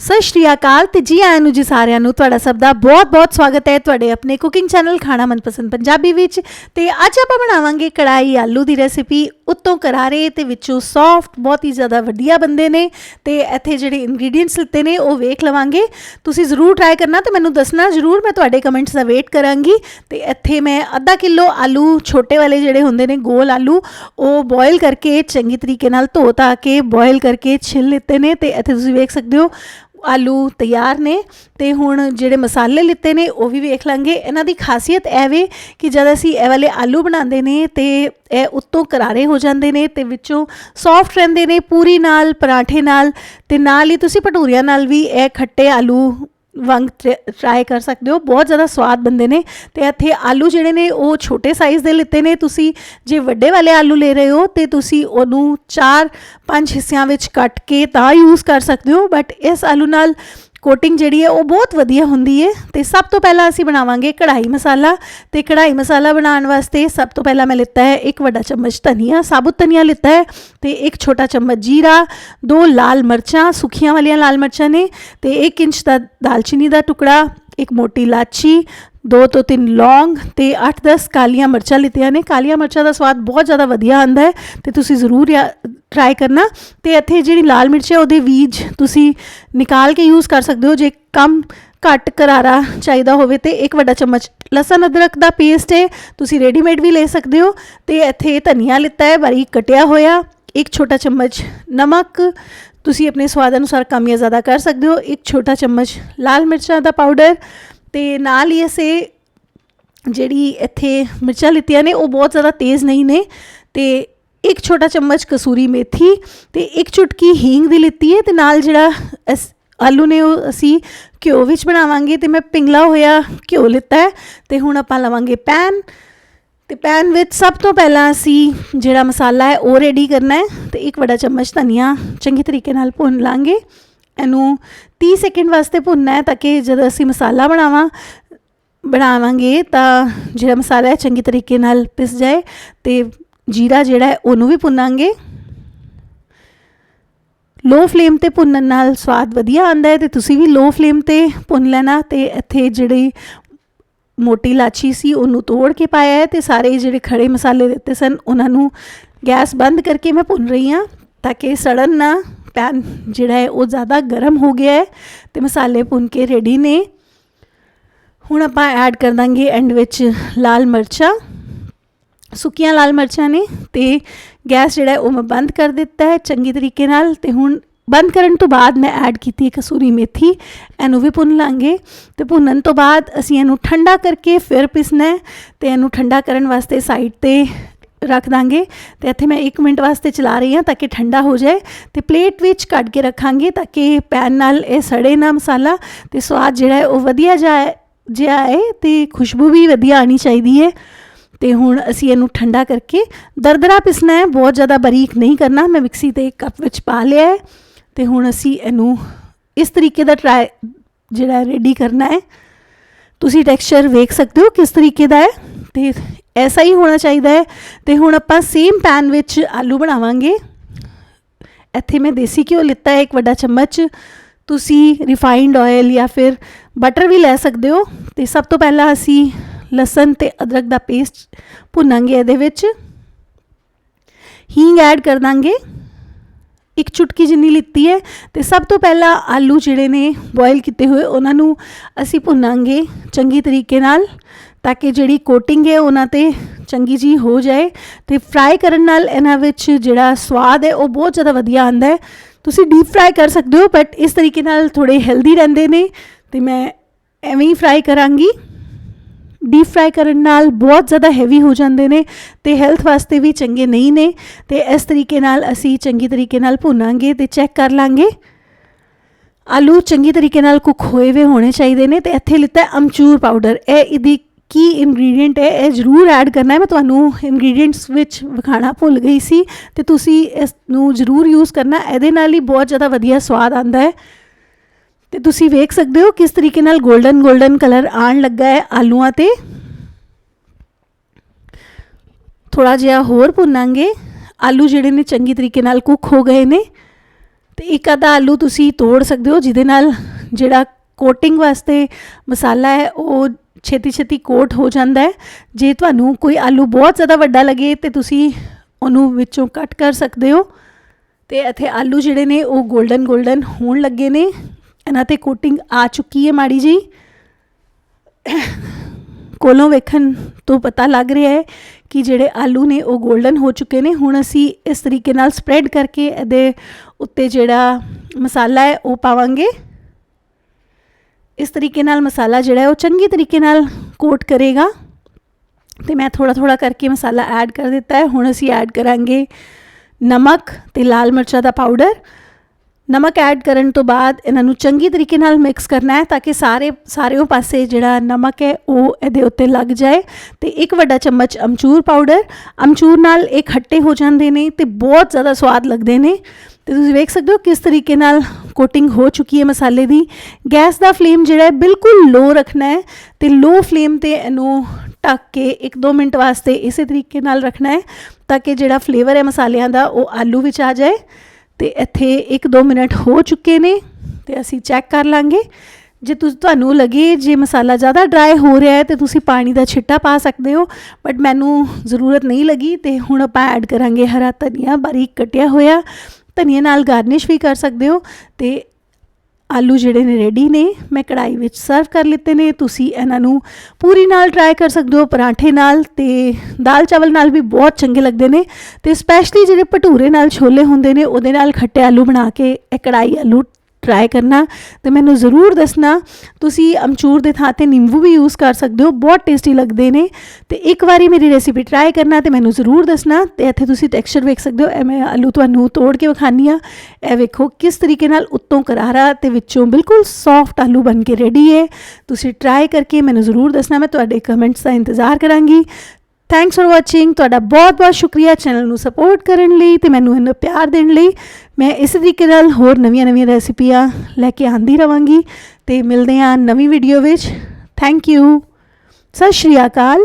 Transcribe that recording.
ਸਤਿ ਸ਼੍ਰੀ ਅਕਾਲ ਤੇ ਜੀ ਆਇਆਂ ਨੂੰ ਜੀ ਸਾਰਿਆਂ ਨੂੰ। ਤੁਹਾਡਾ ਸਭ ਦਾ ਬਹੁਤ-ਬਹੁਤ ਸਵਾਗਤ ਹੈ ਤੁਹਾਡੇ ਆਪਣੇ ਕੁਕਿੰਗ ਚੈਨਲ ਖਾਣਾ ਮਨਪਸੰਦ ਪੰਜਾਬੀ ਵਿੱਚ। ਤੇ ਅੱਜ ਆਪਾਂ ਬਣਾਵਾਂਗੇ ਕੜਾਈ ਆਲੂ ਦੀ ਰੈਸਿਪੀ ਉੱਤੋਂ ਕਰਾਰੇ ਤੇ ਵਿੱਚੋਂ ਸੌਫਟ ਬਹੁਤ ਹੀ ਜ਼ਿਆਦਾ ਵਧੀਆ ਬੰਦੇ ਨੇ। ਤੇ ਇੱਥੇ ਜਿਹੜੇ ਇੰਗਰੀਡੀਅੰਟਸ ਲਿੱਤੇ ਨੇ, ਉਹ ਵੇਖ ਲਵਾਂਗੇ। ਤੁਸੀਂ ਜ਼ਰੂਰ ਟਰਾਈ ਕਰਨਾ ਤੇ ਮੈਨੂੰ ਦੱਸਣਾ ਜ਼ਰੂਰ, ਮੈਂ ਤੁਹਾਡੇ ਕਮੈਂਟਸ ਦਾ ਵੇਟ ਕਰਾਂਗੀ। ਤੇ ਇੱਥੇ ਮੈਂ ਅੱਧਾ ਕਿਲੋ ਆਲੂ, ਛੋਟੇ ਵਾਲੇ ਜਿਹੜੇ ਹੁੰਦੇ ਨੇ ਗੋਲ ਆਲੂ, ਉਹ ਬੋਇਲ ਕਰਕੇ ਚੰਗੀ ਤਰੀਕੇ ਨਾਲ ਧੋ ਧਾ ਕੇ ਬੋਇਲ ਕਰਕੇ ਛਿੱਲ ਲਿੱਤੇ ਨੇ। ਤੇ ਇੱਥੇ ਤੁਸੀਂ ਵੇਖ ਸਕਦੇ ਹੋ ਆਲੂ ਤਿਆਰ ਨੇ ਤੇ ਹੁਣ ਜਿਹੜੇ ਮਸਾਲੇ ਲਿੱਤੇ ਨੇ, ਉਹ ਵੀ ਵੇਖ ਲਾਂਗੇ। ਇਹਨਾਂ ਦੀ ਖਾਸੀਅਤ ਐਵੇਂ ਕਿ ਜਦ ਅਸੀਂ ਇਹ ਵਾਲੇ ਆਲੂ ਬਣਾਉਂਦੇ ਨੇ ਤੇ ਇਹ ਉੱਤੋਂ ਕਰਾਰੇ ਹੋ ਜਾਂਦੇ ਨੇ ਤੇ ਵਿੱਚੋਂ ਸੌਫਟ ਰਹਿੰਦੇ ਨੇ ਪੂਰੀ ਨਾਲ, ਪਰਾਠੇ ਨਾਲ ਤੇ ਨਾਲ ਹੀ ਤੁਸੀਂ ਭਟੂਰੀਆਂ ਨਾਲ ਵੀ ਇਹ ਖੱਟੇ ਆਲੂ ਵਾਂਗ ਟਰਾਈ ਕਰ ਸਕਦੇ ਹੋ। ਬਹੁਤ ਜ਼ਿਆਦਾ ਸਵਾਦ ਬੰਦੇ ਨੇ ਤੇ ਇੱਥੇ ਆਲੂ ਜਿਹੜੇ ਨੇ, ਉਹ ਛੋਟੇ ਸਾਈਜ਼ ਦੇ ਲਿੱਤੇ ਨੇ। ਤੁਸੀਂ ਜੇ ਵੱਡੇ ਵਾਲੇ ਆਲੂ ਲੈ ਰਹੇ ਹੋ, ਤੇ ਤੁਸੀਂ ਉਹਨੂੰ 4-5 ਹਿੱਸਿਆਂ ਵਿੱਚ ਕੱਟ ਕੇ ਤਾਂ ਯੂਜ਼ ਕਰ ਸਕਦੇ ਹੋ। ਬਟ ਇਸ ਆਲੂ ਨਾਲ ਕੋਟਿੰਗ ਜਿਹੜੀ ਹੈ ਉਹ ਬਹੁਤ ਵਧੀਆ ਹੁੰਦੀ ਹੈ ਤੇ ਸਭ ਤੋਂ ਪਹਿਲਾਂ ਅਸੀਂ ਬਣਾਵਾਂਗੇ ਕੜਾਈ ਮਸਾਲਾ ਤੇ ਕੜਾਈ ਮਸਾਲਾ ਬਣਾਉਣ ਵਾਸਤੇ ਸਭ ਤੋਂ ਪਹਿਲਾਂ ਮੈਂ ਲਿੱਤਾ ਹੈ ਇੱਕ ਵੱਡਾ ਚਮਚ ਧਨੀਆ, ਸਾਬੁਤ ਧਨੀਆ ਲਿੱਤਾ ਹੈ ਤੇ ਇੱਕ ਛੋਟਾ ਚਮਚ ਜੀਰਾ, ਦੋ ਲਾਲ ਮਿਰਚਾਂ, ਸੁੱਖੀਆਂ ਵਾਲੀਆਂ ਲਾਲ ਮਿਰਚਾਂ ਨੇ ਤੇ 1 ਇੰਚ ਦਾ ਦਾਲਚੀਨੀ ਦਾ ਟੁਕੜਾ, ਇੱਕ ਮੋਟੀ ਇਲਾਚੀ ਦੋ ਤੋਂ ਤਿੰਨ ਲੌਂਗ ਤੇ 8-10 ਕਾਲੀਆਂ ਮਿਰਚਾਂ ਲਿੱਤੀਆਂ ਨੇ। ਕਾਲੀਆਂ ਮਿਰਚਾਂ ਦਾ ਸਵਾਦ ਬਹੁਤ ਜ਼ਿਆਦਾ ਵਧੀਆ ਆਉਂਦਾ ਹੈ ਤੇ ਤੁਸੀਂ ਜ਼ਰੂਰ ਟਰਾਈ ਕਰਨਾ ਤੇ ਇੱਥੇ ਜਿਹੜੀ ਲਾਲ ਮਿਰਚ ਹੈ ਉਹਦੇ ਬੀਜ ਤੁਸੀਂ ਨਿਕਾਲ ਕੇ ਯੂਜ਼ ਕਰ ਸਕਦੇ ਹੋ, ਜੇ ਕਮ ਘੱਟ ਕਰਾਰਾ ਚਾਹੀਦਾ ਹੋਵੇ ਤੇ ਇੱਕ ਵੱਡਾ ਚਮਚ ਲਸਣ ਅਦਰਕ ਦਾ ਪੇਸਟ ਹੈ, ਤੁਸੀਂ ਰੈਡੀਮੇਡ ਵੀ ਲੈ ਸਕਦੇ ਹੋ ਤੇ ਇੱਥੇ ਧਨੀਆ ਲਿੱਤਾ ਹੈ, ਬਾਰੀਕ ਕਟਿਆ ਹੋਇਆ, ਇੱਕ ਛੋਟਾ ਚਮਚ ਨਮਕ, ਤੁਸੀਂ ਆਪਣੇ ਸਵਾਦ ਅਨੁਸਾਰ ਕਮ ਜਾਂ ਜ਼ਿਆਦਾ ਕਰ ਸਕਦੇ ਹੋ, ਇੱਕ ਛੋਟਾ ਚਮਚ ਲਾਲ ਮਿਰਚਾਂ ਦਾ ਪਾਊਡਰ ਤੇ ਨਾਲ ਹੀ ਅਸੀਂ ਜਿਹੜੀ ਇੱਥੇ ਮਿਰਚਾਂ ਲਿੱਤੀਆਂ ਨੇ, ਉਹ ਬਹੁਤ ਜ਼ਿਆਦਾ ਤੇਜ਼ ਨਹੀਂ ਨੇ ਤੇ ਇੱਕ ਛੋਟਾ ਚਮਚ ਕਸੂਰੀ ਮੇਥੀ ਤੇ ਇੱਕ ਚੁਟਕੀ ਹੀਂਗ ਦੀ ਲਿੱਤੀ ਹੈ ਤੇ ਨਾਲ ਜਿਹੜਾ ਆਲੂ ਨੇ ਉਹ ਅਸੀਂ ਘਿਓ ਵਿੱਚ ਬਣਾਵਾਂਗੇ ਤੇ ਮੈਂ ਪਿੰਗਲਾ ਹੋਇਆ ਘਿਓ ਲਿੱਤਾ ਹੈ ਤੇ ਹੁਣ ਆਪਾਂ ਲਵਾਂਗੇ ਪੈਨ ਤੇ ਪੈਨ ਵਿੱਚ ਸਭ ਤੋਂ ਪਹਿਲਾਂ ਅਸੀਂ ਜਿਹੜਾ ਮਸਾਲਾ ਹੈ ਉਹ ਰੈਡੀ ਕਰਨਾ ਹੈ ਤੇ ਇੱਕ ਵੱਡਾ ਚਮਚ ਧਨੀਆ ਚੰਗੀ ਤਰੀਕੇ ਨਾਲ ਭੁੰਨ ਲਾਂਗੇ। ਇਹਨੂੰ 30 ਸੈਕਿੰਡ ਵਾਸਤੇ ਭੁੰਨਣਾ ਹੈ ਤਾਂ ਕਿ ਜਦੋਂ ਅਸੀਂ ਮਸਾਲਾ ਬਣਾਵਾਂ, ਬਣਾਵਾਂਗੇ ਤਾਂ ਜਿਹੜਾ ਮਸਾਲਾ ਹੈ ਚੰਗੀ ਤਰੀਕੇ ਨਾਲ ਪਿਸ ਜਾਏ ਤੇ ਜੀਰਾ ਜਿਹੜਾ ਹੈ, ਉਹਨੂੰ ਵੀ ਭੁੰਨਾਂਗੇ। ਲੋ ਫਲੇਮ ਤੇ ਭੁੰਨਣ ਨਾਲ ਸਵਾਦ ਵਧੀਆ ਆਉਂਦਾ ਹੈ ਤੇ ਤੁਸੀਂ ਵੀ ਲੋ ਫਲੇਮ ਤੇ ਭੁੰਨ ਲੈਣਾ ਤੇ ਇੱਥੇ ਜਿਹੜੀ ਮੋਟੀ ਲਾਚੀ ਸੀ, ਉਹਨੂੰ ਤੋੜ ਕੇ ਪਾਇਆ ਹੈ ਤੇ ਸਾਰੇ ਜਿਹੜੇ ਖੜੇ ਮਸਾਲੇ ਦਿੱਤੇ ਸਨ, ਉਹਨਾਂ ਨੂੰ ਗੈਸ ਬੰਦ ਕਰਕੇ ਮੈਂ ਭੁੰਨ ਰਹੀ ਹਾਂ ਤਾਂ ਕਿ ਸੜਨ ਨਾ ਪੈਨ ਜਿਹੜਾ ਹੈ, ਉਹ ਜ਼ਿਆਦਾ ਗਰਮ ਹੋ ਗਿਆ ਹੈ ਤੇ ਮਸਾਲੇ ਭੁੰਨ ਕੇ ਰੈਡੀ ਨੇ। ਹੁਣ ਆਪਾਂ ਐਡ ਕਰ ਦਾਂਗੇ ਐਂਡ ਵਿੱਚ ਲਾਲ ਮਿਰਚਾਂ। ਸੁੱਕੀਆਂ ਲਾਲ ਮਿਰਚਾਂ ਨੇ ਤੇ ਗੈਸ ਜਿਹੜਾ ਉਹ ਮੈਂ ਬੰਦ ਕਰ ਦਿੱਤਾ ਹੈ ਚੰਗੀ ਤਰੀਕੇ ਨਾਲ ਤੇ ਹੁਣ ਬੰਦ ਕਰਨ ਤੋਂ ਬਾਅਦ ਮੈਂ ਐਡ ਕੀਤੀ ਹੈ ਕਸੂਰੀ ਮੇਥੀ, ਇਹਨੂੰ ਵੀ ਭੁੰਨ ਲਾਂਗੇ ਤੇ ਭੁੰਨਣ ਤੋਂ ਬਾਅਦ ਅਸੀਂ ਇਹਨੂੰ ਠੰਡਾ ਕਰਕੇ ਫਿਰ ਪਿਸਣਾ ਹੈ ਤੇ ਇਹਨੂੰ ਠੰਡਾ ਕਰਨ ਵਾਸਤੇ ਸਾਈਡ ਤੇ ਰੱਖ ਦਾਂਗੇ ਤੇ ਇੱਥੇ ਮੈਂ 1 ਮਿੰਟ ਵਾਸਤੇ ਚਲਾ ਰਹੀ ਹਾਂ ਤਾਂ ਕਿ ਠੰਡਾ ਹੋ ਜਾਏ ਤੇ ਪਲੇਟ ਵਿੱਚ ਕੱਢ ਕੇ ਰੱਖਾਂਗੇ ਤਾਂ ਕਿ ਪੈਨ ਨਾਲ ਇਹ ਸੜੇ ਨਾ ਮਸਾਲਾ ਤੇ ਸਵਾਦ ਜਿਹੜਾ ਹੈ ਉਹ ਵਧੀਆ ਜਾਏ ਜਿਹਾ ਹੈ ਤੇ ਖੁਸ਼ਬੂ ਵੀ ਵਧੀਆ ਆਣੀ ਚਾਹੀਦੀ ਹੈ। ਤੇ ਹੁਣ ਅਸੀਂ ਇਹਨੂੰ ਠੰਡਾ ਕਰਕੇ ਦਰਦਰਾ ਪਿਸਣਾ ਹੈ, ਬਹੁਤ ਜ਼ਿਆਦਾ ਬਰੀਕ ਨਹੀਂ ਕਰਨਾ, ਮੈਂ ਮਿਕਸੀ ਤੇ ਇੱਕ ਕੱਪ ਵਿੱਚ ਪਾ ਲਿਆ ਹੈ ਤੇ ਹੁਣ ਅਸੀਂ ਇਹਨੂੰ ਇਸ ਤਰੀਕੇ ਦਾ ਟਰਾਈ ਜਿਹੜਾ ਰੈਡੀ ਕਰਨਾ ਹੈ। ਤੁਸੀਂ ਟੈਕਸਚਰ ਵੇਖ ਸਕਦੇ ਹੋ ਕਿਸ ਤਰੀਕੇ ਦਾ ਹੈ ਤੇ ਐਸਾ ਹੀ ਹੋਣਾ ਚਾਹੀਦਾ ਹੈ ਤੇ ਹੁਣ ਆਪਾਂ ਸੇਮ ਪੈਨ ਵਿੱਚ ਆਲੂ ਬਣਾਵਾਂਗੇ। ਇੱਥੇ ਮੈਂ ਦੇਸੀ ਘਿਓ ਲਿੱਤਾ ਹੈ ਇੱਕ ਵੱਡਾ ਚਮਚ। ਤੁਸੀਂ ਰਿਫਾਈਨਡ ਆਇਲ ਜਾਂ ਫਿਰ ਬਟਰ ਵੀ ਲੈ ਸਕਦੇ ਹੋ ਤੇ ਸਭ ਤੋਂ ਪਹਿਲਾਂ ਅਸੀਂ ਲਸਣ ਤੇ ਅਦਰਕ ਦਾ ਪੇਸਟ ਭੁੰਨਾਂਗੇ ਇਹਦੇ ਵਿੱਚ। ਹੀਂਗ ਐਡ ਕਰ ਦਾਂਗੇ। ਇੱਕ ਚੁਟਕੀ ਜਿੰਨੀ ਲਿੱਤੀ ਹੈ ਤੇ ਸਭ ਤੋਂ ਪਹਿਲਾਂ ਆਲੂ ਜਿਹੜੇ ਨੇ ਬੋਇਲ ਕੀਤੇ ਹੋਏ ਉਹਨਾਂ ਨੂੰ ਅਸੀਂ ਭੁੰਨਾਂਗੇ ਚੰਗੀ ਤਰੀਕੇ ਨਾਲ ਤਾਂ ਕਿ ਜਿਹੜੀ ਕੋਟਿੰਗ ਹੈ ਉਹਨਾਂ ਤੇ ਚੰਗੀ ਜੀ ਹੋ ਜਾਏ ਤੇ ਫਰਾਈ ਕਰਨ ਨਾਲ ਇਹਨਾਂ ਵਿੱਚ ਜਿਹੜਾ ਸਵਾਦ ਹੈ ਉਹ ਬਹੁਤ ਜ਼ਿਆਦਾ ਵਧੀਆ ਆਉਂਦਾ ਹੈ। ਤੁਸੀਂ ਡੀਪ ਫਰਾਈ ਕਰ ਸਕਦੇ ਹੋ ਬਟ ਇਸ ਤਰੀਕੇ ਨਾਲ ਥੋੜੇ ਹੈਲਦੀ ਰਹਿੰਦੇ ਨੇ ਤੇ ਮੈਂ ਐਵੇਂ ਹੀ ਫਰਾਈ ਕਰਾਂਗੀ। ਡੀਪ ਫਰਾਈ ਕਰਨ ਨਾਲ ਬਹੁਤ ਜ਼ਿਆਦਾ ਹੈਵੀ ਹੋ ਜਾਂਦੇ ਨੇ ਤੇ ਹੈਲਥ ਵਾਸਤੇ ਵੀ ਚੰਗੇ ਨਹੀਂ ਨੇ ਤੇ ਇਸ ਤਰੀਕੇ ਨਾਲ ਅਸੀਂ ਚੰਗੀ ਤਰੀਕੇ ਨਾਲ ਭੁੰਨਾਂਗੇ ਤੇ ਚੈੱਕ ਕਰ ਲਾਂਗੇ। ਆਲੂ ਚੰਗੀ ਤਰੀਕੇ ਨਾਲ ਕੁੱਕ ਹੋਏ ਵੇ ਹੋਣੇ ਚਾਹੀਦੇ ਨੇ ਤੇ ਇੱਥੇ ਲਿੱਤਾ ਅਮਚੂਰ ਪਾਊਡਰ ਇਹ ਇਹਦੀ ਕੀ ਇੰਗਰੀਡੀਐਂਟ ਹੈ, ਇਹ ਜ਼ਰੂਰ ਐਡ ਕਰਨਾ ਹੈ। ਮੈਂ ਤੁਹਾਨੂੰ ਇੰਗਰੀਡੀਐਂਟਸ ਵਿੱਚ ਵਿਖਾਣਾ ਭੁੱਲ ਗਈ ਸੀ ਤੇ ਤੁਸੀਂ ਇਸ ਨੂੰ ਜ਼ਰੂਰ ਯੂਜ਼ ਕਰਨਾ। ਇਹਦੇ ਨਾਲ ਹੀ ਬਹੁਤ ਜ਼ਿਆਦਾ ਵਧੀਆ ਸਵਾਦ ਆਉਂਦਾ ਹੈ। ਤੇ ਤੁਸੀਂ ਵੇਖ ਸਕਦੇ ਹੋ ਕਿਸ ਤਰੀਕੇ ਨਾਲ 골ਡਨ 골ਡਨ ਕਲਰ ਆਣ ਲੱਗਾ ਹੈ ਆਲੂਆਂ ਤੇ। ਥੋੜਾ ਜਿਹਾ ਹੋਰ ਭੁੰਨਾਂਗੇ। ਆਲੂ ਜਿਹੜੇ ਨੇ ਚੰਗੀ ਤਰੀਕੇ ਨਾਲ ਕੁੱਕ ਹੋ ਗਏ ਨੇ। ਤੇ ਇੱਕ ਅੱਧਾ ਆਲੂ ਤੁਸੀਂ ਤੋੜ ਸਕਦੇ ਹੋ, ਜਿਹਦੇ ਨਾਲ ਜਿਹੜਾ ਕੋਟਿੰਗ ਵਾਸਤੇ ਮਸਾਲਾ ਹੈ, ਉਹ ਛੇਤੀ ਛੇਤੀ ਕੋਟ ਹੋ ਜਾਂਦਾ ਹੈ। ਜੇ ਤੁਹਾਨੂੰ ਕੋਈ ਆਲੂ ਬਹੁਤ ਜ਼ਿਆਦਾ ਵੱਡਾ ਲੱਗੇ, ਤੇ ਤੁਸੀਂ ਉਹਨੂੰ ਵਿੱਚੋਂ ਕੱਟ ਕਰ ਸਕਦੇ ਹੋ। ਤੇ ਇੱਥੇ ਆਲੂ ਜਿਹੜੇ ਨੇ, ਉਹ 골ਡਨ 골ਡਨ ਹੋਣ ਲੱਗੇ ਨੇ। ਇਹਨਾਂ ਤੇ ਕੋਟਿੰਗ ਆ ਚੁੱਕੀ ਹੈ ਮਾੜੀ ਜੀ ਕੋਲੋਂ ਵੇਖਣ ਤੋਂ ਪਤਾ ਲੱਗ ਰਿਹਾ ਹੈ ਕਿ ਜਿਹੜੇ ਆਲੂ ਨੇ ਉਹ 골ਡਨ ਹੋ ਚੁੱਕੇ ਨੇ। ਹੁਣ ਅਸੀਂ ਇਸ ਤਰੀਕੇ ਨਾਲ ਸਪਰੈਡ ਕਰਕੇ ਇਹਦੇ ਉੱਤੇ ਜਿਹੜਾ ਮਸਾਲਾ ਹੈ ਉਹ ਪਾਵਾਂਗੇ। ਇਸ ਤਰੀਕੇ ਨਾਲ ਮਸਾਲਾ ਜਿਹੜਾ ਹੈ ਉਹ ਚੰਗੀ ਤਰੀਕੇ ਨਾਲ ਕੋਟ ਕਰੇਗਾ। ਤੇ ਮੈਂ ਥੋੜਾ ਥੋੜਾ ਕਰਕੇ ਮਸਾਲਾ ਐਡ ਕਰ ਦਿੱਤਾ ਹੈ। ਹੁਣ ਅਸੀਂ ਐਡ ਕਰਾਂਗੇ ਨਮਕ ਤੇ ਲਾਲ ਮਿਰਚਾਂ ਦਾ ਪਾਊਡਰ ਨਮਕ ਐਡ ਕਰਨ ਤੋਂ ਬਾਅਦ ਇਹਨਾਂ ਨੂੰ ਚੰਗੀ ਤਰੀਕੇ ਨਾਲ ਮਿਕਸ ਕਰਨਾ ਹੈ ਤਾਂ ਕਿ ਸਾਰੇ, ਸਾਰਿਓਂ ਪਾਸੇ ਜਿਹੜਾ ਨਮਕ ਹੈ ਉਹ ਇਹਦੇ ਉੱਤੇ ਲੱਗ ਜਾਏ ਤੇ ਇੱਕ ਵੱਡਾ ਚਮਚ ਅਮਚੂਰ ਪਾਊਡਰ ਅਮਚੂਰ ਨਾਲ ਇਹ ਖੱਟੇ ਹੋ ਜਾਂਦੇ ਨੇ ਤੇ ਬਹੁਤ ਜ਼ਿਆਦਾ ਸਵਾਦ ਲੱਗਦੇ ਨੇ। ਤੇ ਤੁਸੀਂ ਵੇਖ ਸਕਦੇ ਹੋ ਕਿਸ ਤਰੀਕੇ ਨਾਲ ਕੋਟਿੰਗ ਹੋ ਚੁੱਕੀ ਹੈ ਮਸਾਲੇ ਦੀ। ਗੈਸ ਦਾ ਫਲੇਮ ਜਿਹੜਾ ਹੈ ਬਿਲਕੁਲ ਲੋ ਰੱਖਣਾ ਹੈ ਤੇ ਲੋ ਫਲੇਮ ਤੇ ਇਹਨੂੰ ਢੱਕ ਕੇ 1-2 ਮਿੰਟ ਵਾਸਤੇ ਇਸੇ ਤਰੀਕੇ ਨਾਲ ਰੱਖਣਾ ਹੈ ਤਾਂ ਕਿ ਜਿਹੜਾ ਫਲੇਵਰ ਹੈ ਮਸਾਲਿਆਂ ਦਾ ਉਹ ਆਲੂ ਵਿੱਚ ਆ ਜਾਏ। ਤੇ ਇੱਥੇ 1-2 ਮਿੰਟ ਹੋ ਚੁੱਕੇ ਨੇ ਤੇ ਅਸੀਂ ਚੈੱਕ ਕਰ ਲਾਂਗੇ। ਜੇ ਤੁਸੀਂ, ਤੁਹਾਨੂੰ ਲੱਗੇ ਜੇ ਮਸਾਲਾ ਜ਼ਿਆਦਾ ਡਰਾਈ ਹੋ ਰਿਹਾ ਹੈ ਤੇ ਤੁਸੀਂ ਪਾਣੀ ਦਾ ਛਿੱਟਾ ਪਾ ਸਕਦੇ ਹੋ ਬਟ ਮੈਨੂੰ ਜ਼ਰੂਰਤ ਨਹੀਂ ਲੱਗੀ ਤੇ ਹੁਣ ਆਪਾਂ ਐਡ ਕਰਾਂਗੇ ਹਰਾ ਧਨੀਆ, ਬਾਰੀਕ ਕਟਿਆ ਹੋਇਆ, ਧਨੀਏ ਨਾਲ ਗਾਰਨਿਸ਼ ਵੀ ਕਰ ਸਕਦੇ ਹੋ ਤੇ ਆਲੂ ਜਿਹੜੇ ਨੇ ਰੈਡੀ ਨੇ, ਮੈਂ ਕੜਾਈ ਵਿੱਚ ਸਰਵ ਕਰ ਲਿੱਤੇ ਨੇ। ਤੁਸੀਂ ਇਹਨਾਂ ਨੂੰ ਪੂਰੀ ਨਾਲ ਟਰਾਈ ਕਰ ਸਕਦੇ ਹੋ, ਪਰਾਂਠੇ ਨਾਲ ਤੇ ਦਾਲ ਚਾਵਲ ਨਾਲ ਵੀ ਬਹੁਤ ਚੰਗੇ ਲੱਗਦੇ ਨੇ ਤੇ ਸਪੈਸ਼ਲੀ ਜਿਹੜੇ ਭਟੂਰੇ ਨਾਲ ਛੋਲੇ ਹੁੰਦੇ ਨੇ, ਉਹਦੇ ਨਾਲ ਖੱਟੇ ਆਲੂ ਬਣਾ ਕੇ, ਇਹ ਕੜਾਈ ਆਲੂ ਟਰਾਈ ਕਰਨਾ, ਤੇ ਮੈਨੂੰ ਜ਼ਰੂਰ ਦੱਸਣਾ, ਤੁਸੀਂ ਅਮਚੂਰ ਦੇ ਥਾਂ ਤੇ ਨਿੰਬੂ ਵੀ ਯੂਜ਼ ਕਰ ਸਕਦੇ ਹੋ, ਬਹੁਤ ਟੇਸਟੀ ਲੱਗਦੇ ਨੇ, ਤੇ ਇੱਕ ਵਾਰੀ ਮੇਰੀ ਰੈਸਿਪੀ ਟਰਾਈ ਕਰਨਾ ਤੇ ਮੈਨੂੰ ਜ਼ਰੂਰ ਦੱਸਣਾ, ਤੇ ਇੱਥੇ ਤੁਸੀਂ ਟੈਕਸਚਰ ਵੇਖ ਸਕਦੇ ਹੋ, ਇਹ ਮੈਂ ਆਲੂ ਤੁਹਾਨੂੰ ਤੋੜ ਕੇ ਵਿਖਾਨੀ ਆ, ਇਹ ਵੇਖੋ ਕਿਸ ਤਰੀਕੇ ਨਾਲ ਉੱਤੋਂ ਕਰਾਰਾ ਤੇ ਵਿੱਚੋਂ ਬਿਲਕੁਲ ਸੌਫਟ ਆਲੂ ਬਣ ਕੇ ਰੈਡੀ ਹੈ ਤੁਸੀਂ ਟਰਾਈ ਕਰਕੇ ਮੈਨੂੰ ਜ਼ਰੂਰ ਦੱਸਣਾ, ਮੈਂ ਤੁਹਾਡੇ ਕਮੈਂਟਸ ਦਾ ਇੰਤਜ਼ਾਰ ਕਰਾਂਗੀ ਥੈਂਕਸ ਫॉर ਵਾਚਿੰਗ ਤੁਹਾਡਾ ਬਹੁਤ ਬਹੁਤ ਸ਼ੁਕਰੀਆ ਚੈਨਲ ਨੂੰ ਸਪੋਰਟ ਕਰਨ ਲਈ ਤੇ ਮੈਨੂੰ ਇਹਨਾਂ ਪਿਆਰ ਦੇਣ ਲਈ। ਮੈਂ ਇਸ ਤਰੀਕੇ ਨਾਲ ਹੋਰ ਨਵੀਆਂ ਨਵੀਆਂ ਰੈਸਿਪੀਆਂ ਲੈ ਕੇ ਆਂਦੀ ਰਵਾਂਗੀ ਤੇ ਮਿਲਦੇ ਹਾਂ ਨਵੀਂ ਵੀਡੀਓ ਵਿੱਚ। ਥੈਂਕ ਯੂ ਸਤਿ ਸ਼੍ਰੀ ਅਕਾਲ।